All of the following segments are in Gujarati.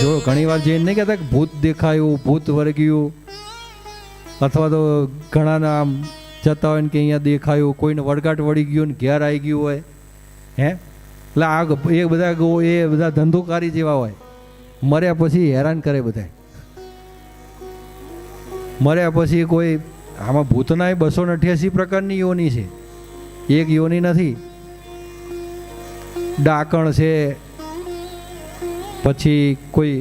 જો ઘણીવાર જે નહીં કહેતા ભૂત દેખાયું, ભૂત વર્ગ્યું, અથવા તો ઘણાના આમ જતા હોય ને કે અહીંયા દેખાયું, કોઈને વળગાટ વળી ગયું ને ઘેર આવી ગયું હોય, હે? એટલે આ એ બધા એ બધા ધંધોકારી જેવા હોય. મર્યા પછી હેરાન કરે બધા મર્યા પછી કોઈ, આમાં ભૂતના બસો ને અઠ્યાસી પ્રકારની યોની છે. એક યોની નથી. ડાકણ છે પછી કોઈ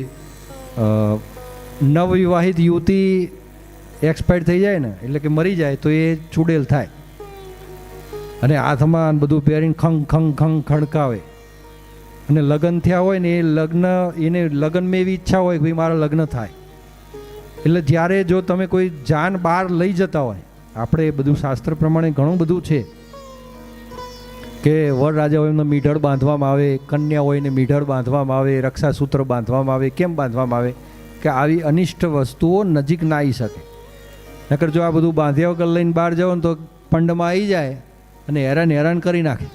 નવવિવાહિત યુવતી એક્સપાયર થઈ જાય ને, એટલે કે મરી જાય, તો એ ચૂડેલ થાય. અને હાથમાં બધું પહેરીને ખંગ ખંગ ખંગ ખડકાવે. અને લગ્ન થયા હોય ને, એ લગ્ન, એને લગ્નમાં એવી ઈચ્છા હોય કે ભાઈ મારા લગ્ન થાય. એટલે જ્યારે જો તમે કોઈ જાન બહાર લઈ જતા હોય, આપણે બધું શાસ્ત્ર પ્રમાણે ઘણું બધું છે. કે વરરાજા હોય એમને મીઢળ બાંધવામાં આવે કન્યા હોય એને મીઢળ બાંધવામાં આવે, રક્ષાસૂત્ર બાંધવામાં આવે, કેમ બાંધવામાં આવે? કે આવી અનિષ્ટ વસ્તુઓ નજીક ના આવી શકે. નકર જો આ બધું બાંધ્યા વગર લઈને બહાર જાઓ ને તો પંડમાં આવી જાય અને હેરાન હેરાન કરી નાખે.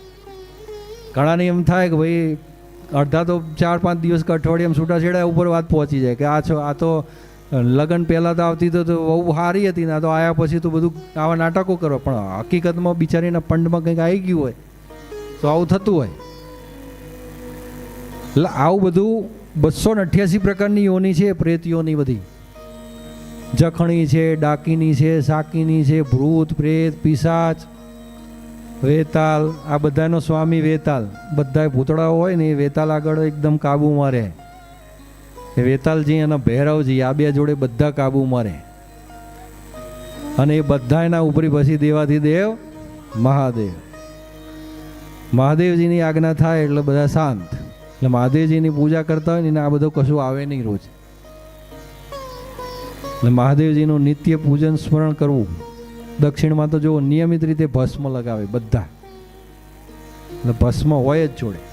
ઘણાને એમ થાય કે ભાઈ, અડધા તો ચાર પાંચ દિવસ કે અઠવાડિયામાં છૂટાછેડા ઉપર વાત પહોંચી જાય કે આ છો, આ તો લગ્ન પહેલાં તો આવતી તો બહુ સારી હતી ને તો આવ્યા પછી તો બધું આવા નાટકો કરો પણ હકીકતમાં બિચારીના પંડમાં કંઈક આવી ગયું હોય તો આવું થતું હોય. એટલે આવું બધું બસો ને અઠ્યાસી પ્રકારની યોની છે પ્રેત યોની બધી. જખણી છે, ડાકીની છે, સાકીની છે, ભૂત, પ્રેત, પિશાચ, વેતાલ, આ બધાનો સ્વામી વેતાલ. બધા ભૂતળાઓ હોય ને એ વેતાલ આગળ એકદમ કાબૂમાં રહે એ વેતાલજી અને ભૈરવજી આ બે જોડે બધા કાબૂમાં રહે અને એ બધા એના ઉપરી પછી દેવાથી દેવ મહાદેવ. મહાદેવજીની આજ્ઞા થાય એટલે બધા શાંત. એટલે મહાદેવજીની પૂજા કરતા હોય ને આ બધું કશું આવે નહીં રોજ. એટલે મહાદેવજીનું નિત્ય પૂજન સ્મરણ કરવું. દક્ષિણમાં તો જો નિયમિત રીતે ભસ્મ લગાવે બધા. એટલે ભસ્મ હોય જ જોડે.